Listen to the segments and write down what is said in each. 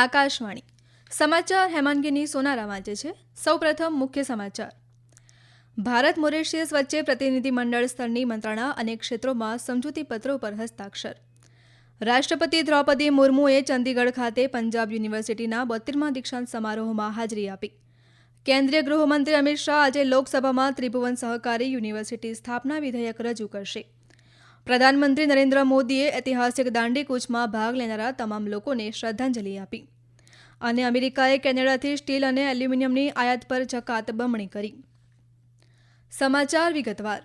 આકાશવાણી. સમાચાર હેમાંગીની સોનારા વાંચે છે. સૌપ્રથમ મુખ્ય સમાચાર. ભારત મોરેશિયસ વચ્ચે પ્રતિનિધિમંડળ સ્તરની મંત્રણા અને ક્ષેત્રોમાં સમજૂતી પત્રો પર હસ્તાક્ષર. રાષ્ટ્રપતિ દ્રૌપદી મુર્મુએ ચંદીગઢ ખાતે પંજાબ યુનિવર્સિટીના બોતેરમા દીક્ષાંત સમારોહમાં હાજરી આપી. કેન્દ્રીય ગૃહમંત્રી અમિત શાહ આજે લોકસભામાં ત્રિભુવન સહકારી યુનિવર્સિટી સ્થાપના વિધેયક રજૂ કરશે. પ્રધાનમંત્રી નરેન્દ્ર મોદીએ ઐતિહાસિક દાંડી કૂચમાં ભાગ લેનારા તમામ લોકોને શ્રદ્ધાંજલિ આપી. અને અમેરિકાએ કેનેડાથી સ્ટીલ અને એલ્યુમિનિયમની આયાત પર જકાત બમણી કરી. સમાચાર વિગતવાર.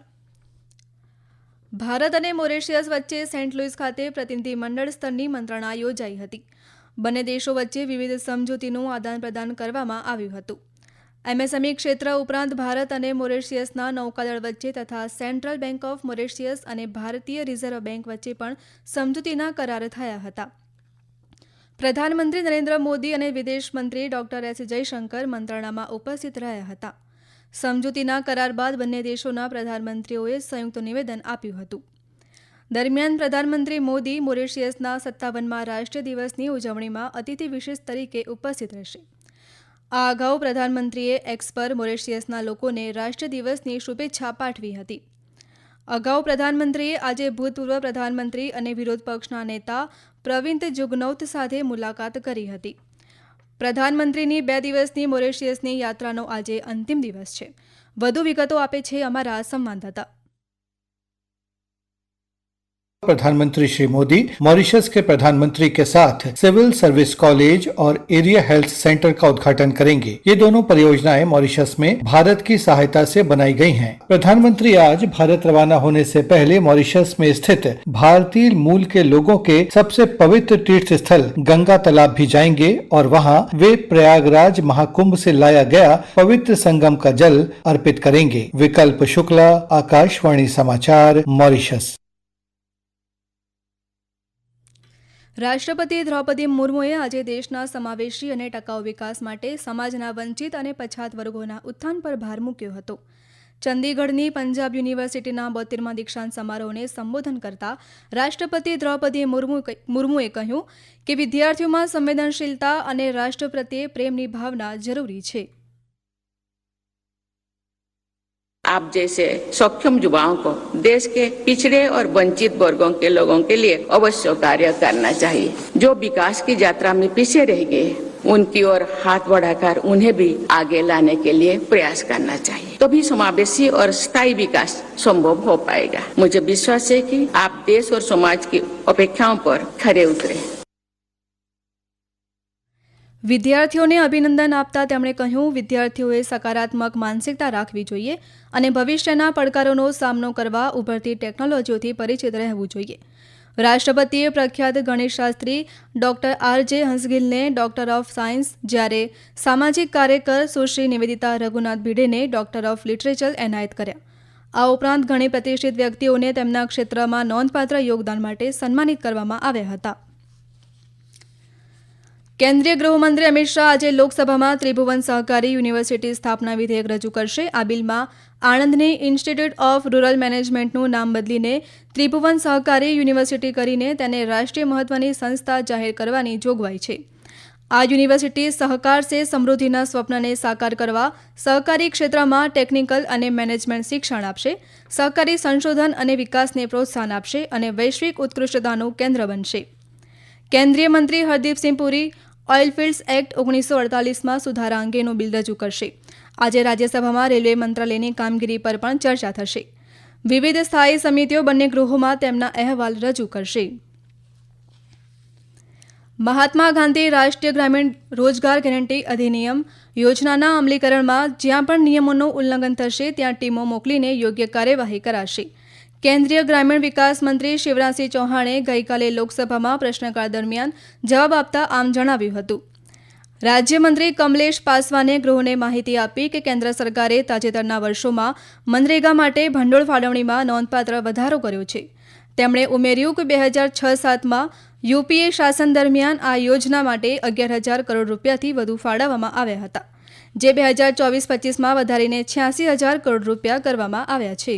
ભારત અને મોરેશિયસ વચ્ચે સેન્ટ લુઇસ ખાતે પ્રતિનિધિમંડળ સ્તરની મંત્રણા યોજાઈ હતી. બંને દેશો વચ્ચે વિવિધ સમજૂતીનું આદાન પ્રદાન કરવામાં આવ્યું હતું. એમએસએમઈ ક્ષેત્ર ઉપરાંત ભારત અને મોરેશિયસના નૌકાદળ વચ્ચે તથા સેન્ટ્રલ બેંક ઓફ મોરેશિયસ અને ભારતીય રિઝર્વ બેંક વચ્ચે પણ સમજૂતીના કરાર થયા હતા. પ્રધાનમંત્રી નરેન્દ્ર મોદી અને વિદેશ મંત્રી ડોક્ટર એસ જયશંકર મંત્રણામાં ઉપસ્થિત રહ્યા હતા. સમજૂતીના કરાર બાદ બંને દેશોના પ્રધાનમંત્રીઓએ સંયુક્ત નિવેદન આપ્યું હતું. દરમિયાન પ્રધાનમંત્રી મોદી મોરેશિયસના સત્તાવનમાં રાષ્ટ્રીય દિવસની ઉજવણીમાં અતિથિ વિશેષ તરીકે ઉપસ્થિત રહેશે. આ અગાઉ પ્રધાનમંત્રીએ એક્સ પર મોરેશિયસના લોકોને રાષ્ટ્ર દિવસની શુભેચ્છા પાઠવી હતી. અગાઉ પ્રધાનમંત્રીએ આજે ભૂતપૂર્વ પ્રધાનમંત્રી અને વિરોધ પક્ષના નેતા પ્રવિંત જુગનૌત સાથે મુલાકાત કરી હતી. પ્રધાનમંત્રીની બે દિવસની મોરેશિયસની યાત્રાનો આજે અંતિમ દિવસ છે. વધુ વિગતો આપે છે અમારા સંવાદદાતા. प्रधानमंत्री श्री मोदी, मॉरिशस के प्रधानमंत्री के साथ सिविल सर्विस कॉलेज और एरिया हेल्थ सेंटर का उद्घाटन करेंगे। ये दोनों परियोजनाएँ मॉरिशस में भारत की सहायता से बनाई गई हैं। प्रधानमंत्री आज भारत रवाना होने से पहले मॉरिशस में स्थित भारतीय मूल के लोगों के सबसे पवित्र तीर्थ स्थल गंगा तालाब भी जाएँगे और वहाँ वे प्रयागराज महाकुंभ से लाया गया पवित्र संगम का जल अर्पित करेंगे। विकल्प शुक्ला, आकाशवाणी समाचार, मॉरिशस। રાષ્ટ્રપતિ દ્રૌપદી મુર્મુએ આજે દેશના સમાવેશી અને ટકાઉ વિકાસ માટે સમાજના વંચિત અને પછાત વર્ગોના ઉત્થાન પર ભાર મૂક્યો હતો. ચંદીગઢની પંજાબ યુનિવર્સિટીના બોતેરમા દીક્ષાંત સમારોહને સંબોધન કરતા રાષ્ટ્રપતિ દ્રૌપદી મુર્મુ મુર્મુએ કહ્યું કે વિદ્યાર્થીઓમાં સંવેદનશીલતા અને રાષ્ટ્ર પ્રત્યે પ્રેમની ભાવના જરૂરી છે. आप जैसे सक्षम युवाओं को देश के पिछड़े और वंचित वर्गों के लोगों के लिए अवश्य कार्य करना चाहिए। जो विकास की यात्रा में पीछे रह गए, उनकी ओर हाथ बढ़ाकर उन्हें भी आगे लाने के लिए प्रयास करना चाहिए। तभी तो समावेशी और स्थायी विकास संभव हो पाएगा। मुझे विश्वास है कि आप देश और समाज की अपेक्षाओं पर खरे उतरे। વિદ્યાર્થીઓને અભિનંદન આપતા તેમણે કહ્યું, વિદ્યાર્થીઓએ સકારાત્મક માનસિકતા રાખવી જોઈએ અને ભવિષ્યના પડકારોનો સામનો કરવા ઉભરતી ટેકનોલોજીઓથી પરિચિત રહેવું જોઈએ. રાષ્ટ્રપતિએ પ્રખ્યાત ગણિતશાસ્ત્રી ડોક્ટર આર જે હંસગિલને ડોક્ટર ઓફ સાયન્સ જ્યારે સામાજિક કાર્યકર સુશ્રી નિવેદિતા રઘુનાથ ભીડેને ડોક્ટર ઓફ લિટરેચર એનાયત કર્યા. આ ઉપરાંત ઘણી પ્રતિષ્ઠિત વ્યક્તિઓને તેમના ક્ષેત્રમાં નોંધપાત્ર યોગદાન માટે સન્માનિત કરવામાં આવ્યા હતા. કેન્દ્રીય ગૃહમંત્રી અમિત શાહ આજે લોકસભામાં ત્રિભુવન સહકારી યુનિવર્સિટી સ્થાપના વિધેયક રજૂ કરશે. આ બિલમાં આણંદની ઇન્સ્ટિટ્યૂટ ઓફ રૂરલ મેનેજમેન્ટનું નામ બદલીને ત્રિભુવન સહકારી યુનિવર્સિટી કરીને તેને રાષ્ટ્રીય મહત્વની સંસ્થા જાહેર કરવાની જોગવાઈ છે. આ યુનિવર્સિટી સહકાર સે સમૃદ્ધિના સ્વપ્નને સાકાર કરવા સહકારી ક્ષેત્રમાં ટેકનિકલ અને મેનેજમેન્ટ શિક્ષણ આપશે, સહકારી સંશોધન અને વિકાસને પ્રોત્સાહન આપશે અને વૈશ્વિક ઉત્કૃષ્ટતાનું કેન્દ્ર બનશે. કેન્દ્રીય મંત્રી હરદીપસિંહ પુરી ઓઇલફિલ્ડ્સ એક્ટ ઓગણીસો અડતાલીસમાં સુધારા અંગેનું બિલ રજૂ કરશે. આજે રાજ્યસભામાં રેલવે મંત્રાલયની કામગીરી પર પણ ચર્ચા થશે. વિવિધ સ્થાયી સમિતિઓ બંને ગૃહોમાં તેમના અહેવાલ રજૂ કરશે. મહાત્મા ગાંધી રાષ્ટ્રીય ગ્રામીણ રોજગાર ગેરંટી અધિનિયમ યોજનાના અમલીકરણમાં જ્યાં પણ નિયમોનું ઉલ્લંઘન થશે, ત્યાં ટીમો મોકલીને યોગ્ય કાર્યવાહી કરાશે. કેન્દ્રીય ગ્રામીણ વિકાસ મંત્રી શિવરાજસિંહ ચૌહાણે ગઈકાલે લોકસભામાં પ્રશ્નકાળ દરમિયાન જવાબ આપતા આમ જણાવ્યું હતું. રાજ્યમંત્રી કમલેશ પાસવાને ગૃહને માહિતી આપી કે કેન્દ્ર સરકારે તાજેતરના વર્ષોમાં મનરેગા માટે ભંડોળ ફાળવણીમાં નોંધપાત્ર વધારો કર્યો છે. તેમણે ઉમેર્યું કે બે હજાર છ સાતમાં યુપીએ શાસન દરમિયાન આ યોજના માટે અગિયાર હજાર કરોડ રૂપિયાથી વધુ ફાળવવામાં આવ્યા હતા, જે બે હજાર ચોવીસ પચીસમાં વધારીને છ્યાસી હજાર કરોડ રૂપિયા કરવામાં આવ્યા છે.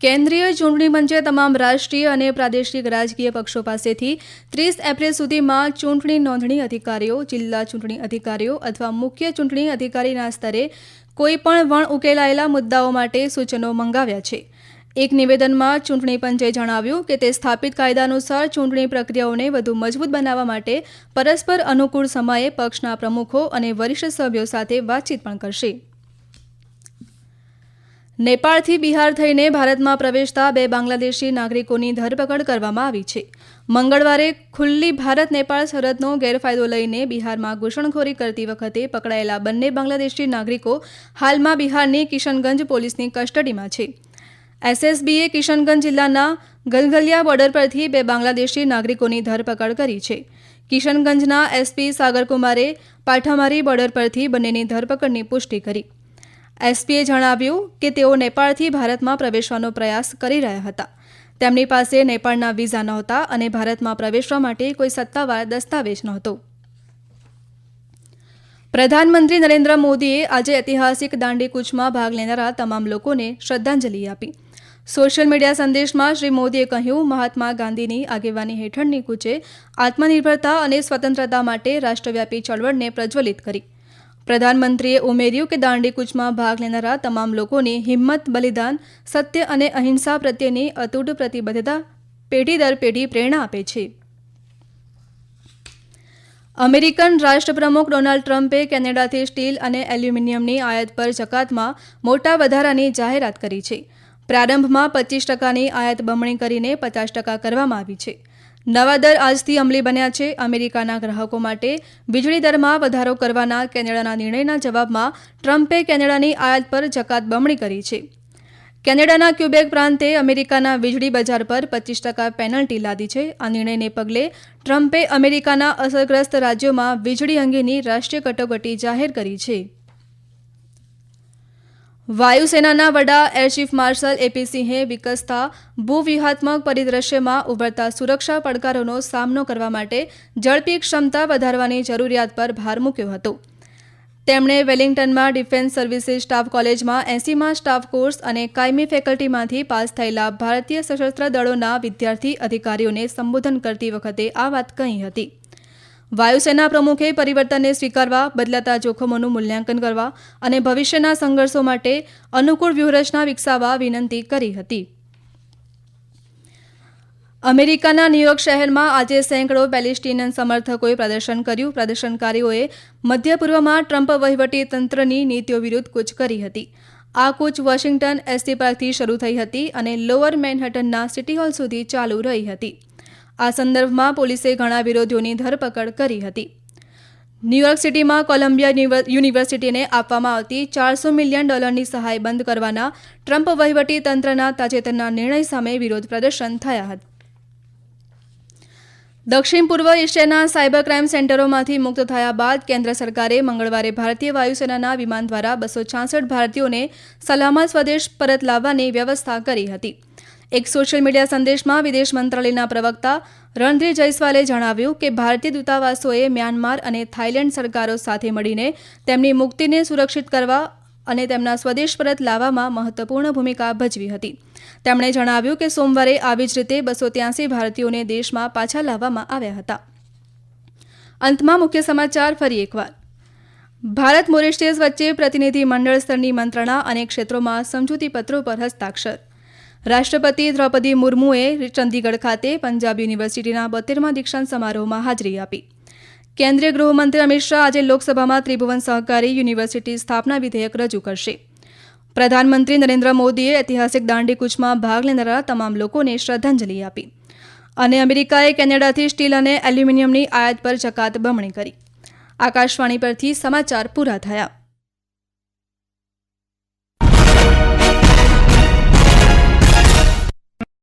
કેન્દ્રીય ચૂંટણી પંચે તમામ રાષ્ટ્રીય અને પ્રાદેશિક રાજકીય પક્ષો પાસેથી ત્રીસ એપ્રિલ સુધીમાં ચૂંટણી નોંધણી અધિકારીઓ, જિલ્લા ચૂંટણી અધિકારીઓ અથવા મુખ્ય ચૂંટણી અધિકારીના સ્તરે કોઈપણ વણ ઉકેલાયેલા મુદ્દાઓ માટે સૂચનો મંગાવ્યા છે. એક નિવેદનમાં ચૂંટણી પંચે જણાવ્યું કે તે સ્થાપિત કાયદાનુસાર ચૂંટણી પ્રક્રિયાઓને વધુ મજબૂત બનાવવા માટે પરસ્પર અનુકૂળ સમયે પક્ષના પ્રમુખો અને વરિષ્ઠ સભ્યો સાથે વાતચીત પણ કરશે. નેપાળથી બિહાર થઈને ભારતમાં પ્રવેશતા બે બાંગ્લાદેશી નાગરિકોની ધરપકડ કરવામાં આવી છે. મંગળવારે ખુલ્લી ભારત નેપાળ સરહદનો ગેરફાયદો લઈને બિહારમાં ઘૂસણખોરી કરતી વખતે પકડાયેલા બંને બાંગ્લાદેશી નાગરિકો હાલમાં બિહારની કિશનગંજ પોલીસની કસ્ટડીમાં છે. એસએસબીએ કિશનગંજ જિલ્લાના ગલગલિયા બોર્ડર પરથી બે બાંગ્લાદેશી નાગરિકોની ધરપકડ કરી છે. કિશનગંજના એસપી સાગરકુમારે પાઠામારી બોર્ડર પરથી બંનેની ધરપકડની પુષ્ટિ કરી. એસપીએ જણાવ્યું કે તેઓ નેપાળથી ભારતમાં પ્રવેશવાનો પ્રયાસ કરી રહ્યા હતા. તેમની પાસે નેપાળના વિઝા નહોતા અને ભારતમાં પ્રવેશવા માટે કોઈ સત્તાવાર દસ્તાવેજ નહોતો. પ્રધાનમંત્રી નરેન્દ્ર મોદીએ આજે ઐતિહાસિક દાંડી કૂચમાં ભાગ લેનારા તમામ લોકોને શ્રદ્ધાંજલિ આપી. સોશિયલ મીડિયા સંદેશમાં શ્રી મોદીએ કહ્યું, મહાત્મા ગાંધીની આગેવાની હેઠળની કૂચે આત્મનિર્ભરતા અને સ્વતંત્રતા માટે રાષ્ટ્રવ્યાપી ચળવળને પ્રજ્વલિત કરી. પ્રધાનમંત્રીએ ઉમેર્યું કે દાંડી કૂચમાં ભાગ લેનારા તમામ લોકોની હિંમત, બલિદાન, સત્ય અને અહિંસા પ્રત્યેની અતૂટ પ્રતિબદ્ધતા પેઢી દર પેઢી પ્રેરણા આપે છે. અમેરિકન રાષ્ટ્રપ્રમુખ ડોનાલ્ડ ટ્રમ્પે કેનેડાથી સ્ટીલ અને એલ્યુમિનિયમની આયાત પર જકાતમાં મોટા વધારાની જાહેરાત કરી છે. પ્રારંભમાં પચીસ ટકાની આયાત બમણી કરીને પચાસ ટકા કરવામાં આવી છે. નવા દર આજથી અમલી બન્યા છે. અમેરિકાના ગ્રાહકો માટે વીજળી દરમાં વધારો કરવાના કેનેડાના નિર્ણયના જવાબમાં ટ્રમ્પે કેનેડાની આયાત પર જકાત બમણી કરી છે. કેનેડાના ક્યુબેક પ્રાંતે અમેરિકાના વીજળી બજાર પર પચીસ ટકા પેનલ્ટી લાદી છે. આ નિર્ણયને પગલે ટ્રમ્પે અમેરિકાના અસરગ્રસ્ત રાજ્યોમાં વીજળી અંગેની રાષ્ટ્રીય કટોકટી જાહેર કરી છે. વાયુસેનાના વડા એર ચીફ માર્શલ એપી સિંહે વિકસતા ભૂવ્યૂહાત્મક પરિદ્રશ્યમાં ઉભરતા સુરક્ષા પડકારોનો સામનો કરવા માટે ઝડપી ક્ષમતા વધારવાની જરૂરિયાત પર ભાર મૂક્યો હતો. તેમણે વેલિંગ્ટનમાં ડિફેન્સ સર્વિસીસ સ્ટાફ કોલેજમાં એસીમાં સ્ટાફ કોર્સ અને કાયમી ફેકલ્ટીમાંથી પાસ થયેલા ભારતીય સશસ્ત્ર દળોના વિદ્યાર્થી અધિકારીઓને સંબોધન કરતી વખતે આ વાત કહી હતી. વાયુસેના પ્રમુખે પરિવર્તનને સ્વીકારવા, બદલાતા જોખમોનું મૂલ્યાંકન કરવા અને ભવિષ્યના સંઘર્ષો માટે અનુકૂળ વ્યૂહરચના વિકસાવવા વિનંતી કરી હતી. અમેરિકાના ન્યૂયોર્ક શહેરમાં આજે સેંકડો પેલેસ્ટીનિયન સમર્થકોએ પ્રદર્શન કર્યું. પ્રદર્શનકારીઓએ મધ્ય પૂર્વમાં ટ્રમ્પ વહીવટી તંત્રની નીતિઓ વિરુદ્ધ કૂચ કરી હતી. આ કૂચ વોશિંગ્ટન એસટી પાર્કથી શરૂ થઈ હતી અને લોઅર મેનહટનના સિટી હોલ સુધી ચાલુ રહી હતી. આ સંદર્ભમાં પોલીસે ઘણા વિરોધીઓની ધરપકડ કરી હતી. ન્યૂયોર્ક સિટીમાં કોલંબિયા યુનિવર્સિટીને આપવામાં આવતી ચારસો મિલિયન ડોલરની સહાય બંધ કરવાના ટ્રમ્પ વહીવટી તંત્રના તાજેતરના નિર્ણય સામે વિરોધ પ્રદર્શન થયા હતા. દક્ષિણ પૂર્વ એશિયાના સાયબર ક્રાઇમ સેન્ટરોમાંથી મુક્ત થયા બાદ કેન્દ્ર સરકારે મંગળવારે ભારતીય વાયુસેનાના વિમાન દ્વારા બસો છાસઠ ભારતીયોને સલામત સ્વદેશ પરત લાવવાની વ્યવસ્થા કરી હતી. એક સોશિયલ મીડિયા સંદેશમાં વિદેશ મંત્રાલયના પ્રવક્તા રણધીર જયસ્વાલે જણાવ્યું કે ભારતીય દૂતાવાસોએ મ્યાનમાર અને થાઇલેન્ડ સરકારો સાથે મળીને તેમની મુક્તિને સુરક્ષિત કરવા અને તેમના સ્વદેશ પરત લાવવામાં મહત્વપૂર્ણ ભૂમિકા ભજવી હતી. તેમણે જણાવ્યું કે સોમવારે આવી જ રીતે બસો ત્યાસી ભારતીયોને દેશમાં પાછા લાવવામાં આવ્યા હતા. અંતમાં મુખ્ય સમાચાર ફરી એકવાર. ભારત મોરિશિયસ વચ્ચે પ્રતિનિધિ મંડળ સ્તરની મંત્રણા અનેક ક્ષેત્રોમાં સમજૂતી પત્રો પર હસ્તાક્ષર. રાષ્ટ્રપતિ દ્રૌપદી મુર્મુએ ચંદીગઢ ખાતે પંજાબ યુનિવર્સિટીના બોતેરમા દીક્ષાંત સમારોહમાં હાજરી આપી. કેન્દ્રીય ગૃહમંત્રી અમિત શાહ આજે લોકસભામાં ત્રિભુવન સહકારી યુનિવર્સિટી સ્થાપના વિધેયક રજૂ કરશે. પ્રધાનમંત્રી નરેન્દ્ર મોદીએ ઐતિહાસિક દાંડી કૂચમાં ભાગ લેનારા તમામ લોકોને શ્રદ્ધાંજલિ આપી અને અમેરિકાએ કેનેડાથી સ્ટીલ અને એલ્યુમિનિયમની આયાત પર જકાત બમણી કરી. આકાશવાણી પરથી સમાચાર પૂરા થયા.